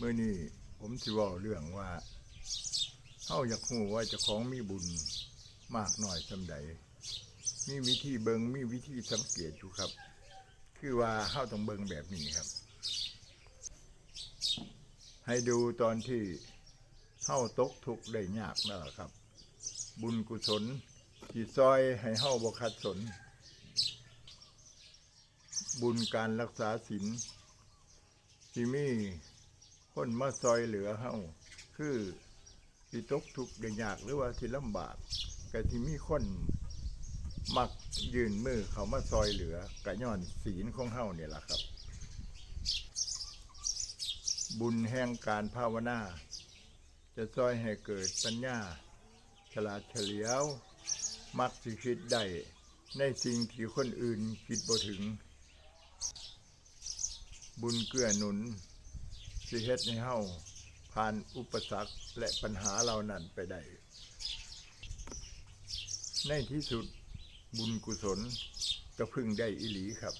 เมื่อนี้ผมสิว่าเรื่องว่าเฮาอยากรู้ว่าจะของมีบุญมากน้อยสำใดมีวิธีเบิงมีวิธีสังเกตอยู่ครับ คือว่าเฮาต้องเบิงแบบนี้ครับ ให้ดูตอนที่เฮาตกทุกข์ได้ยากนั่นแหละครับ บุญกุศลที่ซอยให้เฮาบ่ขัดสน บุญการรักษาศีลที่มี คนมาซอยเหลือเฮาคือที่ตกทุกข์ได้ยากหรือว่าที่ลำบากก็ที่มีคนมักยืนมือเขามาซอยเหลือก็ย้อนศีลของเฮาเนี่ยล่ะครับ บุญแห่งการภาวนา จะซอยให้เกิดปัญญา ฉลาดเฉลียว มักสิคิดได้ในสิ่งที่คนอื่นคิดบ่ถึง บุญเกื้อหนุน สิเฮ็ดให้เฮาผ่านอุปสรรคและปัญหาเหล่านั้นไปได้ ในที่สุดบุญกุศลก็พึ่งได้อิหลีครับ